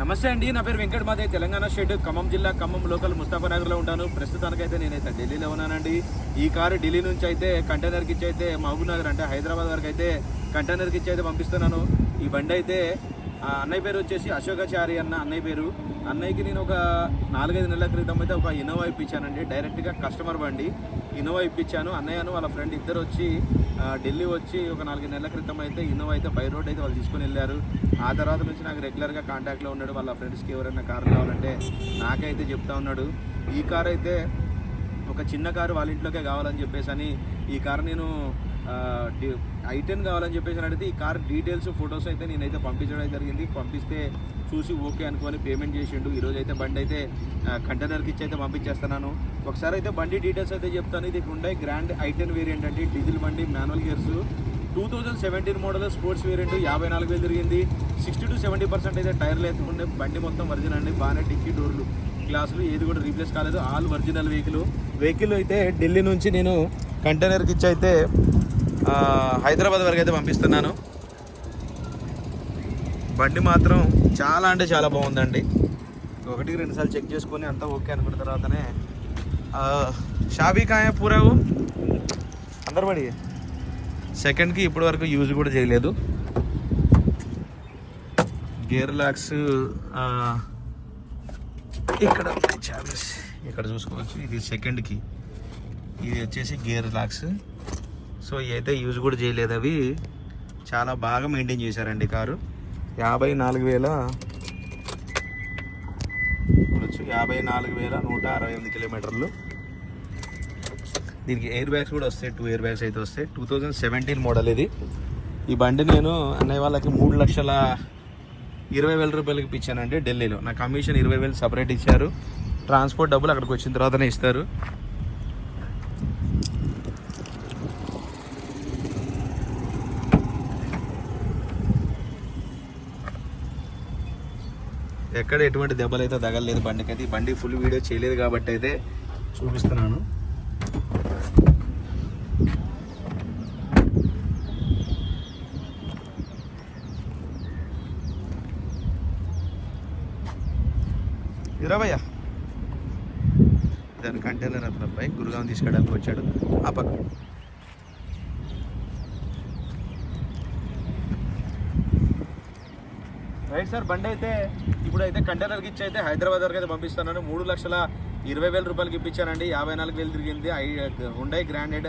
నమస్తే అండి నా పేరు వెంకట మాదే తెలంగాణ స్టేట్ ఖమ్మం జిల్లా ఖమ్మం లోకల్ ముస్తాఫానగర్లో ఉంటాను. ప్రస్తుతానికైతే నేనైతే ఢిల్లీలో ఉన్నానండి. ఈ కారు ఢిల్లీ నుంచి అయితే కంటైనర్కి ఇచ్చి అయితే మహబూబ్ నగర్ అంటే హైదరాబాద్ వరకు అయితే కంటైనర్కి ఇచ్చి అయితే పంపిస్తున్నాను. ఈ బండి అయితే అన్నయ్య పేరు వచ్చేసి అశోకాచారి అన్న అన్నయ్య పేరు. అన్నయ్యకి నేను ఒక నాలుగైదు నెలల క్రితం అయితే ఒక ఇన్నోవా ఇప్పించానండి. డైరెక్ట్గా కస్టమర్ బండి. ఇన్నోవా ఇప్పించాను. అన్నయ్యను వాళ్ళ ఫ్రెండ్ ఇద్దరు వచ్చి ఢిల్లీ వచ్చి ఒక నాలుగు నెలల క్రితం అయితే ఇన్నోవా అయితే బై రోడ్ అయితే వాళ్ళు తీసుకొని వెళ్ళారు. ఆ తర్వాత నుంచి నాకు రెగ్యులర్గా కాంటాక్ట్లో ఉన్నాడు. వాళ్ళ ఫ్రెండ్స్కి ఎవరైనా కారు కావాలంటే నాకైతే చెప్తా ఉన్నాడు. ఈ కార్ అయితే ఒక చిన్న కారు వాళ్ళ ఇంట్లోకే కావాలని చెప్పేసి అని ఈ కారు నేను ఐ టెన్ కావాలని చెప్పేసి అడిగితే ఈ కార్ డీటెయిల్స్ ఫొటోస్ అయితే నేనైతే పంపించడం జరిగింది. పంపిస్తే చూసి ఓకే అనుకొని పేమెంట్ చేసిండు. ఈరోజు అయితే బండి అయితే కంటైనర్కి ఇచ్చి అయితే పంపించేస్తున్నాను. ఒకసారి అయితే బండి డీటెయిల్స్ అయితే చెప్తాను. ఇది ఉండే గ్రాండ్ ఐ టెన్ వేరియంట్ అండి. డీజిల్ బండి manual gears. Two thousand seventeen model sports variant యాభై నాలుగు వేలు తిరిగింది. సిక్స్టీ టు సెవెంటీ పర్సెంట్ అయితే టైర్లు అయితే ఉండే బండి మొత్తం ఒరిజినల్ అండి. బాగానే డిక్కీ డోర్లు గ్లాసులు ఏది కూడా రీప్లేస్ కాలేదు. All original vehicle. వెహికల్ అయితే ఢిల్లీ నుంచి నేను కంటైనర్కి ఇచ్చి అయితే హైదరాబాద్ వరకు అయితే పంపిస్తున్నాను. బండి మాత్రం చాలా అంటే చాలా బాగుందండి. ఒకటికి రెండుసార్లు చెక్ చేసుకొని అంతా ఓకే అనుకున్న తర్వాతనే షాబీ కాయ పూరావు అందరు పడి. సెకండ్కి ఇప్పటి వరకు యూజ్ కూడా చేయలేదు. గేర్ లాక్స్ ఇక్కడ ఉన్నాయి ఇక్కడ చూసుకోవచ్చు. ఇది సెకండ్కి. ఇది వచ్చేసి గేర్ లాక్స్. సో అయితే యూజ్ కూడా చేయలేదు అవి. చాలా బాగా మెయింటైన్ చేశారండి కారు. యాభై నాలుగు వేల చూడొచ్చు యాభై నాలుగు వేల నూట అరవై ఎనిమిది కిలోమీటర్లు. దీనికి ఎయిర్ బ్యాగ్స్ కూడా వస్తాయి. టూ ఎయిర్ బ్యాగ్స్ అయితే వస్తాయి. టూ థౌజండ్ సెవెంటీన్ మోడల్ ఇది. ఈ బండి నేను అన్నయ్య వాళ్ళకి మూడు లక్షల ఇరవై వేల రూపాయలకి ఇప్పించానండి ఢిల్లీలో. నా కమిషన్ ఇరవై వేలు సపరేట్ ఇచ్చారు. ట్రాన్స్పోర్ట్ డబ్బులు అక్కడికి వచ్చిన తర్వాతనే ఇస్తారు. ఎక్కడ ఎటువంటి దెబ్బలు అయితే తగలలేదు బండికి అయితే బండి ఫుల్ వీడియో చేయలేదు కాబట్టి అయితే చూపిస్తున్నాను. ఇరవయ్య. దాని కంటైనర్ అతను అబ్బాయి గురుగాం తీసుకెళ్ళడానికి వచ్చాడు. ఆ పక్క. రైట్ సార్ బండి అయితే ఇప్పుడైతే కంటైనర్కి ఇచ్చి అయితే హైదరాబాద్ వరకు అయితే పంపిస్తానని మూడు లక్షల ఇరవై వేల రూపాయలకి ఇప్పించానండి యాభై నాలుగు వేలు తిరిగింది. I Hyundai grand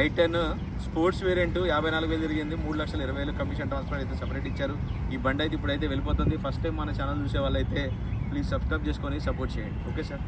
i ten sports variant యాభై నాలుగు వేలు తిరిగింది. మూడు లక్షల ఇరవై వేలు కమిషన్ ట్రాన్స్ఫర్ అయితే సపరేట్ ఇచ్చారు. ఈ బండి అయితే ఇప్పుడైతే వెళ్ళిపోతుంది. ఫస్ట్ టైం మన ఛానల్ చూసే వాళ్ళైతే ప్లీజ్ సబ్స్క్రైబ్ చేసుకొని సపోర్ట్ చేయండి. Okay sir.